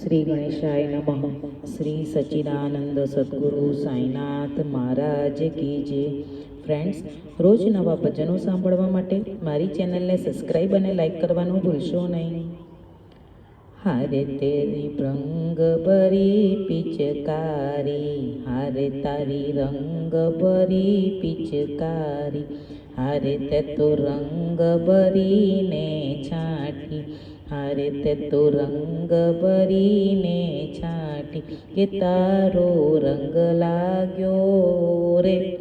શ્રી ગણેશાય નમઃ. શ્રી સચ્ચિદાનંદ સદગુરુ સાંઈનાથ મહારાજ કી જે ફ્રેન્ડ્સ રોજ નવા ભજનો સાંભળવા માટે મારી ચેનલને સબસ્ક્રાઈબ અને લાઈક કરવાનું ભૂલશો નહીં. હારે તેરી રંગ ભરી પિચકારી, હારે તારી રંગ ભરી પિચકારી, હારે તે તો રંગ ભરીને હારે તે રંગ ભરીને છાંટી કે તારો રંગ લાગ્યો રે?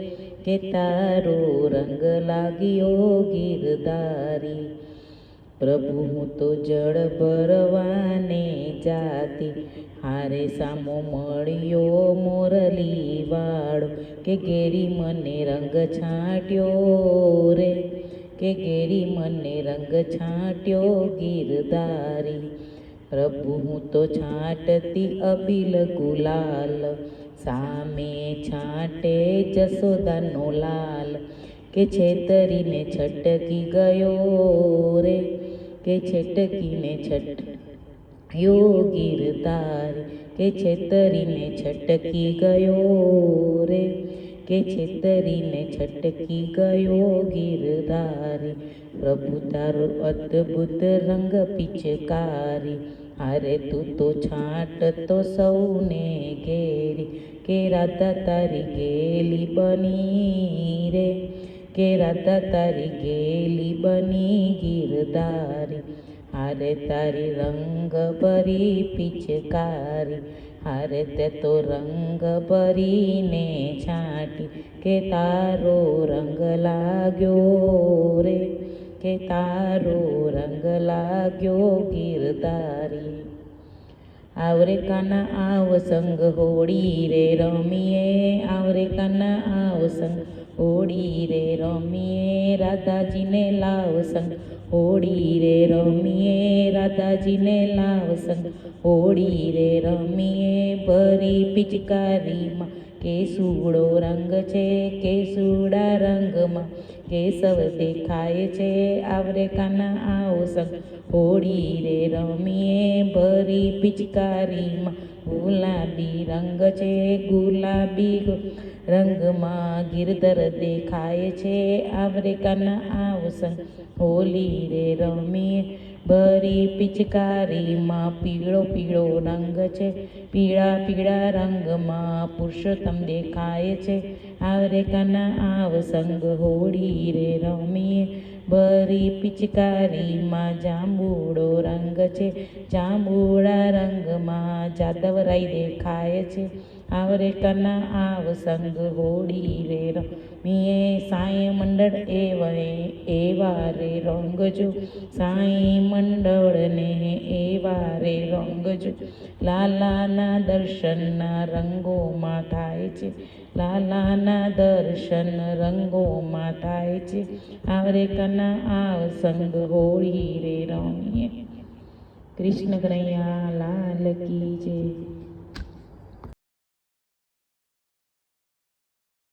કે તારો રંગ લાગ્યો ગીરદારી? પ્રભુ, હું તો જળ ભરવાને જાતી. હારે સામો મળ્યો મોરલી વાળો કે ઘેરી મને રંગ છાંટ્યો કે ઘેરી મને રંગ છાંટ્યો ગીરધારી. પ્રભુ, હું તો છાંટતી અબિલ ગુલાલ. સામે છાંટે જસોદાનો લાલ. કે છેતરીને છટકી ગયો રે. કે છટકીને છટ યોગીર તારી કે છેતરીને છટકી ગયો રે. કે છેતરીને છટકી ગયો ગીરધારી. પ્રભુ તારો અદ્ભુત રંગ પિચકારી. અરે તું તો છાંટ તો સૌને ઘેરી. કે રાધા તારી ગેલી બની રે. કે રાધા તારી ગેલી બની ગીરધારી. હારે તારી રંગ ભરી પિચકારી. હારે તે રંગ ભરીને છાંટી કે તારો રંગ લાગ્યો રે, કે તારો રંગ લાગ્યો ગીરદારી. આવરે કાના આવ સંગ હોળી રે રમીએ આવરે કાના આવ સંગ હોળી રે રમીએ, રાધાજીને લાવ સંગ હોળી રે રમીએ રાધાજીને લાવસંગ હોળી રે રમીએ ભરી પિચકારીમાં. કેસુડો રંગ છે, કેસુડા રંગમાં કેસવ દેખાય છે. આવરે કાના આવો સંગ હોળી રે રમીએ, ભરી પિચકારીમાં ગુલાબી રંગ છે. ગુલાબી રંગમાં ગિરધર દેખાય છે. આવરે કાના આવો સંગ હોલી રે રમીએ ભરી પિચકારીમાં પીળો પીળો રંગ છે. પીળા પીળા રંગમાં પુરુષોત્તમ દેખાય છે. આવરે કના આવ સંગ હોળી રે રમીએ. ભરી પિચકારીમાં જાંબુડો રંગ છે. જાંબુડા રંગમાં જાદવરાઈ દેખાય છે. આવરે કના આવ સંગ હોળી રે રમીએ સાંઈ મંડળ એવને એ વારે રંગજો સાંઈ મંડળને એ વારે રંગજો લાલાના દર્શનના રંગોમાં થાય છે લાલાના દર્શન રંગોમાં થાય છે આવરે કના આવ સંગ હોળી રે રમીએ કૃષ્ણ કનૈયા લાલ કી જય